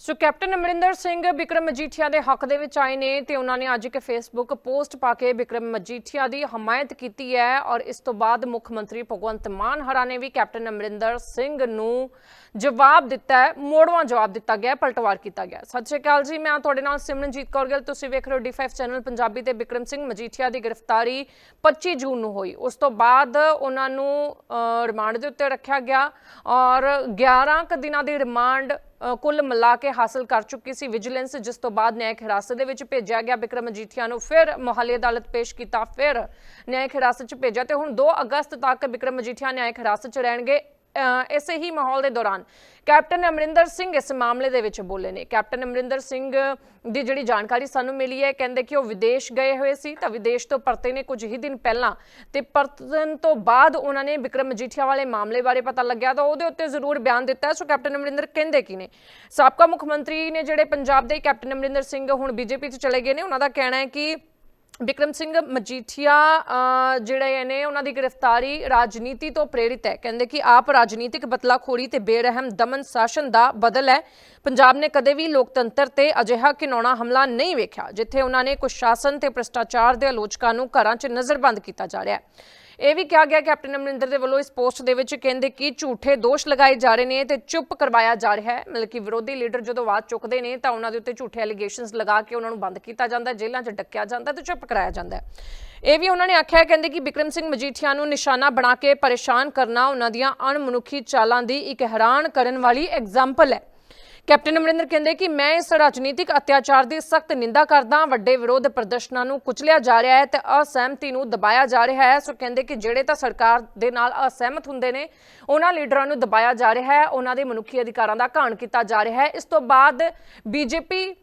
ਸੋ captain Amarinder Singh Vikram Majithia ਦੇ ਹੱਕ ਦੇ ਵਿੱਚ ਆਏ ਨੇ ਤੇ ਉਹਨਾਂ ਨੇ ਅੱਜ ਇੱਕ ਫੇਸਬੁੱਕ ਪੋਸਟ ਪਾ ਕੇ ਵਿਕਰਮ ਮਜੀਠੀਆ ਦੀ ਹਮਾਇਤ ਕੀਤੀ ਹੈ ਔਰ ਇਸ ਤੋਂ ਬਾਅਦ ਮੁੱਖ ਮੰਤਰੀ ਭਗਵੰਤ ਮਾਨ ਹਰਾ ਨੇ ਵੀ ਕੈਪਟਨ ਅਮਰਿੰਦਰ ਸਿੰਘ ਨੂੰ ਜਵਾਬ ਦਿੱਤਾ ਹੈ, ਮੋੜਵਾਂ ਜਵਾਬ ਦਿੱਤਾ ਗਿਆ ਪਲਟਵਾਰ ਕੀਤਾ ਗਿਆ ਸਤਿ ਸ਼੍ਰੀ ਅਕਾਲ ਜੀ, ਮੈਂ ਤੁਹਾਡੇ ਨਾਲ ਸਿਮਰਨਜੀਤ ਕੌਰ ਗਿੱਲ। ਤੁਸੀਂ ਵੇਖ ਰਹੇ ਹੋ ਡੀ5 ਚੈਨਲ ਪੰਜਾਬੀ ਤੇ ਵਿਕਰਮ ਸਿੰਘ ਮਜੀਠੀਆ ਦੀ ਗ੍ਰਿਫਤਾਰੀ 25 ਜੂਨ ਨੂੰ ਹੋਈ। ਉਸ ਤੋਂ ਬਾਅਦ ਉਹਨਾਂ ਨੂੰ ਰਿਮਾਂਡ ਦੇ ਉੱਤੇ ਰੱਖਿਆ ਗਿਆ ਔਰ 11 ਕੁ ਦਿਨਾਂ ਦੀ ਰਿਮਾਂਡ ਕੁੱਲ ਮਿਲਾ ਕੇ ਹਾਸਲ ਕਰ ਚੁੱਕੀ ਸੀ ਵਿਜੀਲੈਂਸ, ਜਿਸ ਤੋਂ ਬਾਅਦ ਨਿਆਇਕ ਹਿਰਾਸਤ ਦੇ ਵਿੱਚ ਭੇਜਿਆ ਗਿਆ ਵਿਕਰਮ ਮਜੀਠੀਆ ਨੂੰ। ਫਿਰ ਮੋਹਾਲੀ ਅਦਾਲਤ ਪੇਸ਼ ਕੀਤਾ, ਫਿਰ ਨਿਆਇਕ ਹਿਰਾਸਤ 'ਚ ਭੇਜਿਆ ਤੇ ਹੁਣ 2 ਅਗਸਤ ਤੱਕ ਵਿਕਰਮ ਮਜੀਠੀਆ ਨਿਆਇਕ ਹਿਰਾਸਤ 'ਚ ਰਹਿਣਗੇ। ਇਸੇ ਹੀ ਮਾਹੌਲ ਦੇ ਦੌਰਾਨ ਕੈਪਟਨ ਅਮਰਿੰਦਰ ਸਿੰਘ ਇਸ ਮਾਮਲੇ ਦੇ ਵਿੱਚ ਬੋਲੇ ਨੇ। ਕੈਪਟਨ ਅਮਰਿੰਦਰ ਸਿੰਘ ਦੀ ਜਿਹੜੀ ਜਾਣਕਾਰੀ ਸਾਨੂੰ ਮਿਲੀ ਹੈ, ਕਹਿੰਦੇ ਕਿ ਉਹ ਵਿਦੇਸ਼ ਗਏ ਹੋਏ ਸੀ ਤਾਂ ਵਿਦੇਸ਼ ਤੋਂ ਪਰਤੇ ਨੇ ਕੁਝ ਹੀ ਦਿਨ ਪਹਿਲਾਂ ਤੇ ਪਰਤਨ ਤੋਂ ਬਾਅਦ ਉਹਨਾਂ ਨੇ ਵਿਕਰਮ ਮਜੀਠੀਆ ਵਾਲੇ ਮਾਮਲੇ ਬਾਰੇ ਪਤਾ ਲੱਗਿਆ ਤਾਂ ਉਹਦੇ ਉੱਤੇ ਜ਼ਰੂਰ ਬਿਆਨ ਦਿੱਤਾ ਸੋ ਕੈਪਟਨ ਅਮਰਿੰਦਰ ਕਹਿੰਦੇ ਕੀ ਨੇ? ਸਾਬਕਾ ਮੁੱਖ ਮੰਤਰੀ ਨੇ ਜਿਹੜੇ ਪੰਜਾਬ ਦੇ ਕੈਪਟਨ ਅਮਰਿੰਦਰ ਸਿੰਘ ਹੁਣ ਬੀਜੇਪੀ 'ਚ ਚਲੇ ਗਏ ਨੇ, ਉਹਨਾਂ ਦਾ ਕਹਿਣਾ ਹੈ ਕਿ ਵਿਕਰਮ ਸਿੰਘ ਮਜੀਠੀਆ ਜਿਹੜੇ ਨੇ ਉਹਨਾਂ ਦੀ ਗ੍ਰਿਫਤਾਰੀ ਰਾਜਨੀਤੀ ਤੋਂ ਪ੍ਰੇਰਿਤ ਹੈ। ਕਹਿੰਦੇ ਕਿ ਆਪ ਰਾਜਨੀਤਿਕ ਬਦਲਾਖੋਰੀ ਤੇ ਬੇਰਹਿਮ ਦਮਨ ਸ਼ਾਸਨ ਦਾ ਬਦਲ ਹੈ। ਪੰਜਾਬ ਨੇ ਕਦੇ ਵੀ ਲੋਕਤੰਤਰ ਤੇ ਅਜਿਹਾ ਘਿਨਾਉਣਾ ਹਮਲਾ ਨਹੀਂ ਵੇਖਿਆ, ਜਿੱਥੇ ਉਹਨਾਂ ਨੇ ਕੁਸ਼ਾਸਨ ਤੇ ਭ੍ਰਿਸ਼ਟਾਚਾਰ ਦੇ ਆਲੋਚਕਾਂ ਨੂੰ ਘਰਾਂ 'ਚ ਨਜ਼ਰਬੰਦ ਕੀਤਾ ਜਾ ਰਿਹਾ ਹੈ। ਇਹ ਵੀ ਕਿਹਾ ਗਿਆ ਕੈਪਟਨ ਅਮਰਿੰਦਰ ਦੇ ਵੱਲੋਂ ਇਸ ਪੋਸਟ ਦੇ ਵਿੱਚ ਕਹਿੰਦੇ ਕਿ ਝੂਠੇ ਦੋਸ਼ ਲਗਾਏ ਜਾ ਰਹੇ ਨੇ ਤੇ ਚੁੱਪ ਕਰਵਾਇਆ ਜਾ ਰਿਹਾ ਹੈ। ਮਤਲਬ ਕਿ ਵਿਰੋਧੀ ਲੀਡਰ ਜਦੋਂ ਆਵਾਜ਼ ਚੁੱਕਦੇ ਨੇ ਤਾਂ ਉਹਨਾਂ ਦੇ ਉੱਤੇ ਝੂਠੇ ਐਲੀਗੇਸ਼ਨਸ ਲਗਾ ਕੇ ਉਹਨਾਂ ਨੂੰ ਬੰਦ ਕੀਤਾ ਜਾਂਦਾ, ਜੇਲ੍ਹਾਂ 'ਚ ਡੱਕਿਆ ਜਾਂਦਾ ਹੈ ਤੇ ਚੁੱਪ ਕਰਾਇਆ ਜਾਂਦਾ ਇਹ ਵੀ ਉਹਨਾਂ ਨੇ ਆਖਿਆ ਕਹਿੰਦੇ ਕਿ ਬਿਕਰਮ ਸਿੰਘ ਮਜੀਠੀਆ ਨੂੰ ਨਿਸ਼ਾਨਾ ਬਣਾ ਕੇ ਪਰੇਸ਼ਾਨ ਕਰਨਾ ਉਹਨਾਂ ਦੀਆਂ ਅਣਮਨੁੱਖੀ ਚਾਲਾਂ ਦੀ ਇੱਕ ਹੈਰਾਨ ਕਰਨ ਵਾਲੀ ਐਗਜ਼ਾਮਪਲ ਹੈ। ਕੈਪਟਨ ਅਮਰਿੰਦਰ ਕਹਿੰਦੇ ਕਿ ਮੈਂ ਇਸ ਰਾਜਨੀਤਿਕ ਅਤਿਆਚਾਰ ਦੀ ਸਖਤ ਨਿੰਦਾ ਕਰਦਾ ਵੱਡੇ ਵਿਰੋਧ ਪ੍ਰਦਰਸ਼ਨਾਂ ਨੂੰ ਕੁਚਲਿਆ ਜਾ ਰਿਹਾ ਹੈ ਤੇ ਅਸਹਿਮਤੀ ਨੂੰ ਦਬਾਇਆ ਜਾ ਰਿਹਾ ਹੈ। ਸੋ ਕਹਿੰਦੇ ਕਿ ਜਿਹੜੇ ਤਾਂ ਸਰਕਾਰ ਦੇ ਨਾਲ ਅਸਹਿਮਤ ਹੁੰਦੇ ਨੇ, ਉਹਨਾਂ ਲੀਡਰਾਂ ਨੂੰ ਦਬਾਇਆ ਜਾ ਰਿਹਾ ਹੈ, ਉਹਨਾਂ ਦੇ ਮਨੁੱਖੀ ਅਧਿਕਾਰਾਂ ਦਾ ਘਾਣ ਕੀਤਾ ਜਾ ਰਿਹਾ ਹੈ। ਇਸ ਤੋਂ ਬਾਅਦ ਬੀਜੇਪੀ,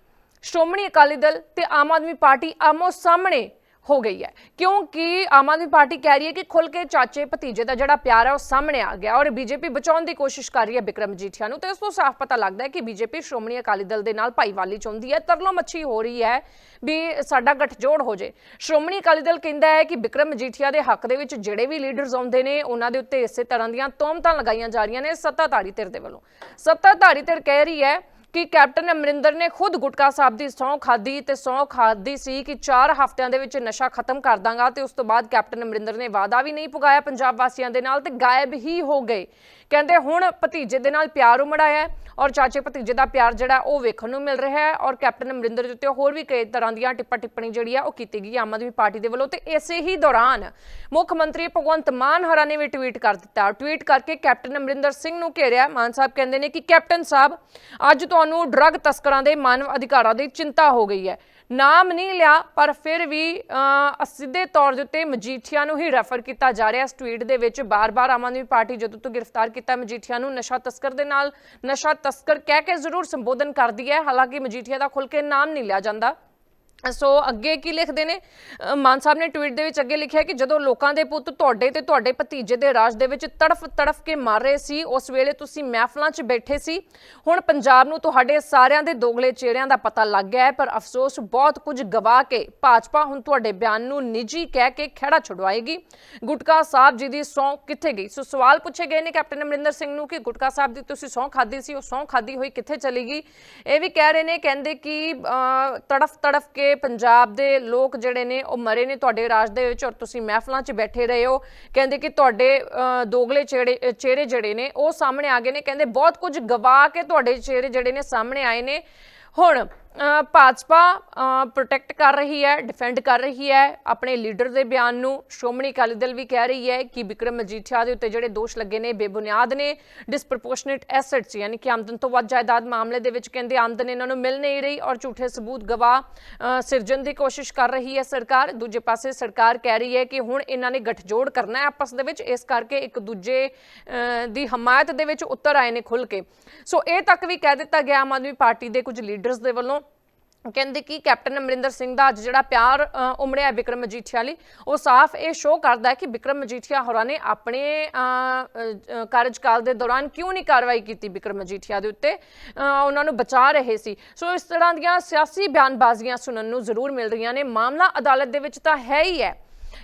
ਸ਼੍ਰੋਮਣੀ ਅਕਾਲੀ ਦਲ ਤੇ ਆਮ ਆਦਮੀ ਪਾਰਟੀ ਆਮੋ ਸਾਹਮਣੇ ਹੋ ਗਈ ਹੈ। ਕਿਉਂਕਿ ਆਮ ਆਦਮੀ ਪਾਰਟੀ ਕਹਿ ਰਹੀ ਹੈ ਕਿ ਖੁੱਲ ਕੇ ਚਾਚੇ ਭਤੀਜੇ ਦਾ ਜਿਹੜਾ ਪਿਆਰ ਹੈ ਉਹ ਸਾਹਮਣੇ ਆ ਗਿਆ ਔਰ ਬੀਜੇਪੀ ਬਚਾਉਣ ਦੀ ਕੋਸ਼ਿਸ਼ ਕਰ ਰਹੀ ਹੈ ਬਿਕਰਮ ਜੀਠੀਆ ਨੂੰ। ਤੇ ਇਸ ਤੋਂ ਸਾਫ਼ ਪਤਾ ਲੱਗਦਾ ਹੈ ਕਿ ਬੀਜੇਪੀ ਸ਼੍ਰੋਮਣੀ ਅਕਾਲੀ ਦਲ ਦੇ ਨਾਲ ਭਾਈਵਾਲੀ ਚਾਹੁੰਦੀ ਹੈ। ਤਰਲੋ ਮੱਛੀ ਹੋ ਰਹੀ ਹੈ ਵੀ ਸਾਡਾ ਗੱਠਜੋੜ ਹੋ ਜੇ। ਸ਼੍ਰੋਮਣੀ ਅਕਾਲੀ ਦਲ ਕਹਿੰਦਾ ਹੈ ਕਿ ਬਿਕਰਮ ਮਜੀਠੀਆ ਦੇ ਹੱਕ ਦੇ ਵਿੱਚ ਜਿਹੜੇ ਵੀ ਲੀਡਰਸ ਆਉਂਦੇ ਨੇ, ਉਹਨਾਂ ਦੇ ਉੱਤੇ ਇਸੇ ਤਰ੍ਹਾਂ ਦੀਆਂ ਤੋਮਤਾਂ ਲਗਾਈਆਂ ਜਾ ਰਹੀਆਂ ਨੇ ਸੱਤਾਧਾਰੀ ਧਿਰ ਦੇ ਵੱਲੋਂ। ਸੱਤਾਧਾਰੀ ਧਿਰ ਕਹਿ ਰਹੀ ਹੈ ਕਿ ਕੈਪਟਨ ਅਮਰਿੰਦਰ ਨੇ ਖੁਦ ਗੁਟਕਾ ਸਾਹਿਬ ਦੀ ਸਹੁੰ ਖਾਦੀ ਤੇ ਸਹੁੰ ਖਾਦੀ ਸੀ ਕਿ 4 ਹਫ਼ਤਿਆਂ ਦੇ ਵਿੱਚ ਨਸ਼ਾ ਖਤਮ ਕਰ ਦਾਂਗਾ ਤੇ ਉਸ ਤੋਂ ਬਾਅਦ ਕੈਪਟਨ ਅਮਰਿੰਦਰ ਨੇ ਵਾਅਦਾ ਵੀ ਨਹੀਂ ਪੁਗਾਇਆ ਪੰਜਾਬ ਵਾਸੀਆਂ ਦੇ ਨਾਲ ਤੇ ਗਾਇਬ ਹੀ ਹੋ ਗਏ। ਕਹਿੰਦੇ ਹੁਣ ਭਤੀਜੇ ਦੇ ਨਾਲ ਪਿਆਰ ਉਮੜਾਇਆ ਹੈ ਔਰ ਚਾਚੇ ਭਤੀਜੇ ਦਾ ਪਿਆਰ ਜਿਹੜਾ ਉਹ ਵੇਖਣ ਨੂੰ ਮਿਲ ਰਿਹਾ ਹੈ ਔਰ ਕੈਪਟਨ ਅਮਰਿੰਦਰ ਦੇ ਉੱਤੇ ਹੋਰ ਵੀ ਕਈ ਤਰ੍ਹਾਂ ਦੀਆਂ ਟਿੱਪਾ ਟਿੱਪਣੀ ਜਿਹੜੀ ਆ ਉਹ ਕੀਤੀ ਗਈ ਆਮ ਆਦਮੀ ਪਾਰਟੀ ਦੇ ਵੱਲੋਂ ਤੇ ਇਸੇ ਹੀ ਦੌਰਾਨ ਮੁੱਖ ਮੰਤਰੀ ਭਗਵੰਤ ਮਾਨ ਹਰਾ ਨੇ ਵੀ ਟਵੀਟ ਕਰ ਦਿੱਤਾ। ਟਵੀਟ ਕਰਕੇ ਕੈਪਟਨ ਅਮਰਿੰਦਰ ਸਿੰਘ ਨੂੰ ਘੇਰਿਆ। ਮਾਨ ਸਾਹਿਬ ਕਹਿੰਦੇ ਨੇ ਕਿ ਕੈਪਟਨ ਸਾਹਿਬ, ਅੱਜ ਤੁਹਾਨੂੰ ਡਰੱਗ ਤਸਕਰਾਂ ਦੇ ਮਾਨਵ ਅਧਿਕਾਰਾਂ ਦੀ ਚਿੰਤਾ ਹੋ ਗਈ ਹੈ। ਨਾਮ ਨਹੀਂ ਲਿਆ ਪਰ ਫਿਰ ਵੀ ਅਹ, ਸਿੱਧੇ ਤੌਰ ਦੇ ਉੱਤੇ ਮਜੀਠੀਆ ਨੂੰ ਹੀ ਰੈਫਰ ਕੀਤਾ ਜਾ ਰਿਹਾ। ਇਸ ਟਵੀਟ ਦੇ ਵਿੱਚ ਬਾਰ-ਬਾਰ ਆਮ ਆਦਮੀ ਪਾਰਟੀ ਜਦੋਂ ਤੋਂ ਗ੍ਰਿਫਤਾਰ ਕੀਤਾ ਮਜੀਠੀਆ ਨੂੰ ਨਸ਼ਾ ਤਸਕਰ ਦੇ ਨਾਲ ਨਸ਼ਾ ਤਸਕਰ ਕਹਿ ਕੇ ਜ਼ਰੂਰ ਸੰਬੋਧਨ ਕਰਦੀ ਹੈ। ਹਾਲਾਂਕਿ ਮਜੀਠੀਆ ਦਾ ਖੁੱਲ ਕੇ ਨਾਮ ਨਹੀਂ ਲਿਆ ਜਾਂਦਾ। ਸੋ ਅੱਗੇ ਕੀ ਲਿਖਦੇ ਨੇ? ਮਾਨ ਸਾਹਿਬ ਨੇ ਟਵੀਟ ਦੇ ਵਿੱਚ ਅੱਗੇ ਲਿਖਿਆ ਕਿ ਜਦੋਂ ਲੋਕਾਂ ਦੇ ਪੁੱਤ ਤੁਹਾਡੇ ਤੇ ਤੁਹਾਡੇ ਭਤੀਜੇ ਦੇ ਰਾਜ ਦੇ ਵਿੱਚ ਤੜਫ ਤੜਫ ਕੇ ਮਰ ਰਹੇ ਸੀ, ਉਸ ਵੇਲੇ ਤੁਸੀਂ ਮਹਿਫਲਾਂ 'ਚ ਬੈਠੇ ਸੀ। ਹੁਣ ਪੰਜਾਬ ਨੂੰ ਤੁਹਾਡੇ ਸਾਰਿਆਂ ਦੇ ਦੋਗਲੇ ਚਿਹਰਿਆਂ ਦਾ ਪਤਾ ਲੱਗ ਗਿਆ ਹੈ, ਪਰ ਅਫਸੋਸ ਬਹੁਤ ਕੁਝ ਗਵਾ ਕੇ ਭਾਜਪਾ ਹੁਣ ਤੁਹਾਡੇ ਬਿਆਨ ਨੂੰ ਨਿੱਜੀ ਕਹਿ ਕੇ ਖਹਿੜਾ ਛੁਡਵਾਏਗੀ। ਗੁਟਕਾ ਸਾਹਿਬ ਜੀ ਦੀ ਸੌਂ ਕਿੱਥੇ ਗਈ? ਸੋ ਸਵਾਲ ਪੁੱਛੇ ਗਏ ਨੇ ਕੈਪਟਨ ਅਮਰਿੰਦਰ ਸਿੰਘ ਨੂੰ ਕਿ ਗੁਟਕਾ ਸਾਹਿਬ ਦੀ ਤੁਸੀਂ ਸੌਂ ਖਾਦੀ ਸੀ, ਉਹ ਸੌਂ ਖਾਦੀ ਹੋਈ ਕਿੱਥੇ ਚਲੀ ਗਈ? ਇਹ ਵੀ ਕਹਿ ਰਹੇ ਨੇ, ਕਹਿੰਦੇ ਕਿ ਤੜਫ ਤੜਫ ਕੇ ਪੰਜਾਬ ਦੇ ਲੋਕ ਜਿਹੜੇ ਨੇ ਉਹ ਮਰੇ ਨੇ ਤੁਹਾਡੇ ਰਾਜ ਦੇ ਵਿੱਚ ਔਰ ਤੁਸੀਂ ਮਹਿਫਲਾਂ 'ਚ ਬੈਠੇ ਰਹੇ ਹੋ। ਕਹਿੰਦੇ ਕਿ ਤੁਹਾਡੇ ਅ, ਦੋਗਲੇ ਚਿਹਰੇ ਚਿਹਰੇ ਜਿਹੜੇ ਨੇ ਉਹ ਸਾਹਮਣੇ ਆ ਗਏ ਨੇ। ਕਹਿੰਦੇ ਬਹੁਤ ਕੁਝ ਗਵਾ ਕੇ ਤੁਹਾਡੇ ਚਿਹਰੇ ਜਿਹੜੇ ਨੇ ਸਾਹਮਣੇ ਆਏ ਨੇ। ਹੁਣ ਭਾਜਪਾ ਪ੍ਰੋਟੈਕਟ ਕਰ ਰਹੀ ਹੈ ਡਿਫੈਂਡ ਕਰ ਰਹੀ ਹੈ, ਆਪਣੇ ਲੀਡਰ ਦੇ ਬਿਆਨ ਨੂੰ ਸ਼੍ਰੋਮਣੀ ਅਕਾਲੀ ਦਲ ਵੀ ਕਹਿ ਰਹੀ ਹੈ ਕਿ ਵਿਕਰਮ ਮਜੀਠੀਆ ਦੇ ਉੱਤੇ ਜਿਹੜੇ ਦੋਸ਼ ਲੱਗੇ ਨੇ, ਬੇਬੁਨਿਆਦ ਨੇ ਡਿਸਪ੍ਰੋਪੋਰਸ਼ਨੇਟ ਐਸੈਟਸ ਯਾਨੀ ਕਿ ਆਮਦਨ ਤੋਂ ਵੱਧ ਜਾਇਦਾਦ ਮਾਮਲੇ ਦੇ ਵਿੱਚ ਕਹਿੰਦੇ ਆਮਦਨ ਇਹਨਾਂ ਨੂੰ ਮਿਲ ਨਹੀਂ ਰਹੀ ਔਰ ਝੂਠੇ ਸਬੂਤ ਗਵਾਹ ਸਿਰਜਣ ਦੀ ਕੋਸ਼ਿਸ਼ ਕਰ ਰਹੀ ਹੈ ਸਰਕਾਰ। ਦੂਜੇ ਪਾਸੇ ਸਰਕਾਰ ਕਹਿ ਰਹੀ ਹੈ ਕਿ ਹੁਣ ਇਹਨਾਂ ਨੇ ਗੱਠਜੋੜ ਕਰਨਾ ਹੈ ਆਪਸ ਦੇ ਵਿੱਚ, ਇਸ ਕਰਕੇ ਇੱਕ ਦੂਜੇ ਦੀ ਹਮਾਇਤ ਦੇ ਵਿੱਚ ਉਤਰ ਆਏ ਨੇ ਖੁੱਲ ਕੇ। ਸੋ ਇਹ ਤੱਕ ਵੀ ਕਹਿ ਦਿੱਤਾ ਗਿਆ ਆਮ ਆਦਮੀ ਪਾਰਟੀ ਦੇ ਕੁਝ ਲੀਡਰਸ ਦੇ ਵੱਲੋਂ। ਕਹਿੰਦੇ ਕਿ ਕੈਪਟਨ ਅਮਰਿੰਦਰ ਸਿੰਘ ਦਾ ਅੱਜ ਜਿਹੜਾ ਪਿਆਰ ਉਮੜਿਆ ਵਿਕਰਮ ਮਜੀਠੀਆ ਲਈ ਉਹ ਸਾਫ਼ ਇਹ ਸ਼ੋਅ ਕਰਦਾ ਹੈ ਕਿ ਵਿਕਰਮ ਮਜੀਠੀਆ ਹੋਰਾਂ ਨੇ ਆਪਣੇ ਕਾਰਜਕਾਲ ਦੇ ਦੌਰਾਨ ਕਿਉਂ ਨਹੀਂ ਕਾਰਵਾਈ ਕੀਤੀ ਵਿਕਰਮ ਮਜੀਠੀਆ ਦੇ ਉੱਤੇ? ਉਹਨਾਂ ਨੂੰ ਬਚਾ ਰਹੇ ਸੀ। ਸੋ ਇਸ ਤਰ੍ਹਾਂ ਦੀਆਂ ਸਿਆਸੀ ਬਿਆਨਬਾਜ਼ੀਆਂ ਸੁਣਨ ਨੂੰ ਜ਼ਰੂਰ ਮਿਲ ਰਹੀਆਂ ਨੇ। ਮਾਮਲਾ ਅਦਾਲਤ ਦੇ ਵਿੱਚ ਤਾਂ ਹੈ ਹੀ ਹੈ।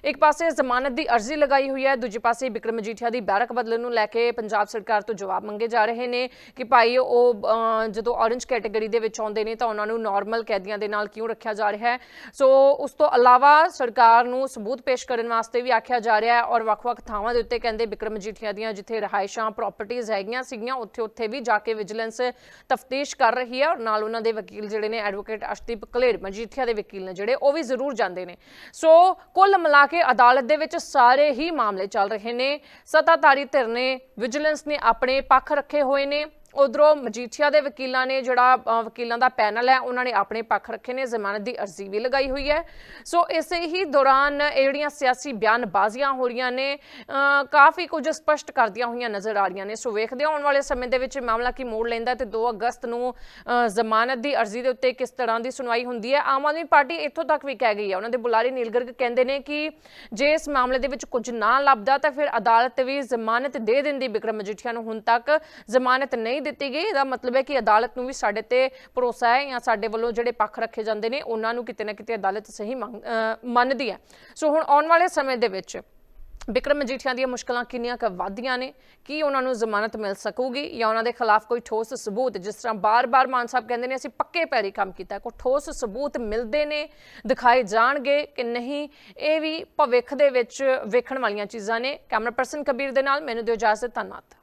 ਇੱਕ ਪਾਸੇ ਜ਼ਮਾਨਤ ਦੀ ਅਰਜ਼ੀ ਲਗਾਈ ਹੋਈ ਹੈ, ਦੂਜੇ ਪਾਸੇ ਬਿਕਰਮ ਮਜੀਠੀਆ ਦੀ ਬੈਰਕ ਬਦਲਣ ਨੂੰ ਲੈ ਕੇ ਪੰਜਾਬ ਸਰਕਾਰ ਤੋਂ ਜਵਾਬ ਮੰਗੇ ਜਾ ਰਹੇ ਨੇ ਕਿ ਭਾਈ ਉਹ ਜਦੋਂ ਔਰੇਂਜ ਕੈਟਾਗਰੀ ਦੇ ਵਿੱਚ ਆਉਂਦੇ ਨੇ ਤਾਂ ਉਹਨਾਂ ਨੂੰ ਨਾਰਮਲ ਕੈਦੀਆਂ ਦੇ ਨਾਲ ਕਿਉਂ ਰੱਖਿਆ ਜਾ ਰਿਹਾ ਹੈ? ਸੋ ਉਸ ਤੋਂ ਇਲਾਵਾ ਸਰਕਾਰ ਨੂੰ ਸਬੂਤ ਪੇਸ਼ ਕਰਨ ਵਾਸਤੇ ਵੀ ਆਖਿਆ ਜਾ ਰਿਹਾ ਹੈ ਔਰ ਵੱਖ-ਵੱਖ ਥਾਵਾਂ ਦੇ ਉੱਤੇ ਕਹਿੰਦੇ ਬਿਕਰਮ ਮਜੀਠੀਆ ਦੀਆਂ ਜਿੱਥੇ ਰਹਾਇਸ਼ਾਂ ਪ੍ਰਾਪਰਟੀਆਂ ਹੈਗੀਆਂ ਸੀਗੀਆਂ ਉੱਥੇ ਉੱਥੇ ਵੀ ਜਾ ਕੇ ਵਿਜੀਲੈਂਸ ਤਫਤੀਸ਼ ਕਰ ਰਹੀ ਹੈ ਔਰ ਨਾਲ ਉਹਨਾਂ ਦੇ ਵਕੀਲ ਜਿਹੜੇ ਨੇ ਐਡਵੋਕੇਟ ਅਸ਼ਦੀਪ ਕਲੇਰ ਮਜੀਠੀਆ ਦੇ ਵਕੀਲ ਨੇ ਜਿਹੜੇ, ਉਹ ਵੀ ਜ਼ਰੂਰ ਜਾਂਦੇ ਨੇ। ਸੋ ਕੁੱਲ ਮਿਲਾ ਕਿ ਅਦਾਲਤ ਦੇ ਵਿੱਚ ਸਾਰੇ ਹੀ ਮਾਮਲੇ ਚੱਲ ਰਹੇ ਨੇ। ਸੱਤਾਧਾਰੀ ਧਿਰ ਨੇ ਵਿਜੀਲੈਂਸ ਨੇ ਆਪਣੇ ਪੱਖ ਰੱਖੇ ਹੋਏ ਨੇ। ਉਧਰੋਂ ਮਜੀਠੀਆ ਦੇ ਵਕੀਲਾਂ ਨੇ ਜਿਹੜਾ ਵਕੀਲਾਂ ਦਾ ਪੈਨਲ ਹੈ, ਉਹਨਾਂ ਨੇ ਆਪਣੇ ਪੱਖ ਰੱਖੇ ਨੇ, ਜ਼ਮਾਨਤ ਦੀ ਅਰਜ਼ੀ ਵੀ ਲਗਾਈ ਹੋਈ ਹੈ। ਸੋ ਇਸੇ ਹੀ ਦੌਰਾਨ ਇਹ ਜਿਹੜੀਆਂ ਸਿਆਸੀ ਬਿਆਨਬਾਜ਼ੀਆਂ ਹੋ ਰਹੀਆਂ ਨੇ ਕਾਫੀ ਕੁਝ ਸਪਸ਼ਟ ਕਰਦੀਆਂ ਹੋਈਆਂ ਨਜ਼ਰ ਆ ਰਹੀਆਂ ਨੇ। ਸੋ ਵੇਖਦੇ ਹਾਂ, ਆਉਣ ਵਾਲੇ ਸਮੇਂ ਦੇ ਵਿੱਚ ਇਹ ਮਾਮਲਾ ਕੀ ਮੋੜ ਲੈਂਦਾ ਹੈ ਤੇ 2 ਅਗਸਤ ਨੂੰ ਜ਼ਮਾਨਤ ਦੀ ਅਰਜ਼ੀ ਦੇ ਉੱਤੇ ਕਿਸ ਤਰ੍ਹਾਂ ਦੀ ਸੁਣਵਾਈ ਹੁੰਦੀ ਹੈ। ਆਮ ਆਦਮੀ ਪਾਰਟੀ ਇੱਥੋਂ ਤੱਕ ਵੀ ਕਹਿ ਗਈ ਹੈ। ਉਹਨਾਂ ਦੇ ਬੁਲਾਰੇ ਨੀਲਗਰਗ ਕਹਿੰਦੇ ਨੇ ਕਿ ਜੇ ਇਸ ਮਾਮਲੇ ਦੇ ਵਿੱਚ ਕੁਝ ਨਾ ਲੱਭਦਾ ਤਾਂ ਫਿਰ ਅਦਾਲਤ ਵੀ ਜ਼ਮਾਨਤ ਦੇ ਦਿੰਦੀ ਬਿਕਰਮ ਮਜੀਠੀਆ ਨੂੰ ਹੁਣ ਤੱਕ ਜ਼ਮਾਨਤ ਨਹੀਂ ਦਿੱਤੀ ਗਈ। ਇਹਦਾ ਮਤਲਬ ਹੈ ਕਿ ਅਦਾਲਤ ਨੂੰ ਵੀ ਸਾਡੇ ਤੇ ਭਰੋਸਾ ਹੈ ਜਾਂ ਸਾਡੇ ਵੱਲੋਂ ਜਿਹੜੇ ਪੱਖ ਰੱਖੇ ਜਾਂਦੇ ਨੇ, ਉਹਨਾਂ ਨੂੰ ਕਿਤੇ ਨਾ ਕਿਤੇ ਅਦਾਲਤ ਸਹੀ ਮੰਗ- ਮੰਨਦੀ ਹੈ। ਸੋ ਹੁਣ ਆਉਣ ਵਾਲੇ ਸਮੇਂ ਦੇ ਵਿੱਚ ਬਿਕਰਮ ਮਜੀਠੀਆ ਦੀਆਂ ਮੁਸ਼ਕਲਾਂ ਕਿੰਨੀਆਂ ਕੁ ਵੱਧਦੀਆਂ ਨੇ, ਕੀ ਉਹਨਾਂ ਨੂੰ ਜ਼ਮਾਨਤ ਮਿਲ ਸਕੂਗੀ ਜਾਂ ਉਹਨਾਂ ਦੇ ਖਿਲਾਫ ਕੋਈ ਠੋਸ ਸਬੂਤ, ਜਿਸ ਤਰ੍ਹਾਂ ਬਾਰ-ਬਾਰ ਮਾਨ ਸਾਹਿਬ ਕਹਿੰਦੇ ਨੇ, ਅਸੀਂ ਪੱਕੇ ਪੈਰੀ ਕੰਮ ਕੀਤਾ, ਕੋਈ ਠੋਸ ਸਬੂਤ ਮਿਲਦੇ ਨੇ, ਦਿਖਾਏ ਜਾਣਗੇ ਕਿ ਨਹੀਂ, ਇਹ ਵੀ ਭਵਿੱਖ ਦੇ ਵਿੱਚ ਵੇਖਣ ਵਾਲੀਆਂ ਚੀਜ਼ਾਂ ਨੇ। ਕੈਮਰਾ ਪਰਸਨ ਕਬੀਰ ਦੇ ਨਾਲ, ਮੈਨੂੰ ਦਿਓ ਇਜਾਜ਼ਤ, ਧੰਨਵਾਦ।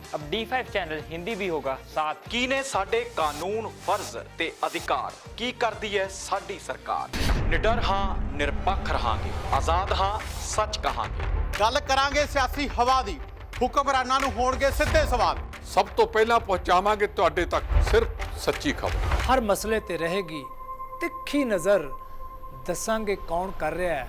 अब D5 चैनल हिंदी भी होगा साथ ਕੀ ਨੇ ਸਾਡੇ ਕਾਨੂੰਨ ਫਰਜ਼ ਤੇ ਅਧਿਕਾਰ ਕੀ ਕਰਦੀ ਹੈ ਸਾਡੀ ਸਰਕਾਰ ਨਿਡਰ ਹਾਂ ਨਿਰਪੱਖ ਰਹਾਂਗੇ ਆਜ਼ਾਦ ਹਾਂ ਸੱਚ ਕਹਾਂਗੇ ਗੱਲ ਕਰਾਂਗੇ ਸਿਆਸੀ ਹਵਾ ਦੀ ਹੁਕਮਰਾਨਾਂ ਨੂੰ ਹੋਣਗੇ ਸਿੱਧੇ ਸਵਾਲ ਸਭ ਤੋਂ ਪਹਿਲਾਂ ਪਹੁੰਚਾਵਾਂਗੇ ਤੁਹਾਡੇ ਤੱਕ ਸਿਰਫ ਸੱਚੀ ਖਬਰ ਹਰ ਮਸਲੇ ਤੇ ਰਹੇਗੀ ਤਿੱਖੀ ਨਜ਼ਰ ਦੱਸਾਂਗੇ ਕੌਣ ਕਰ ਰਿਹਾ ਹੈ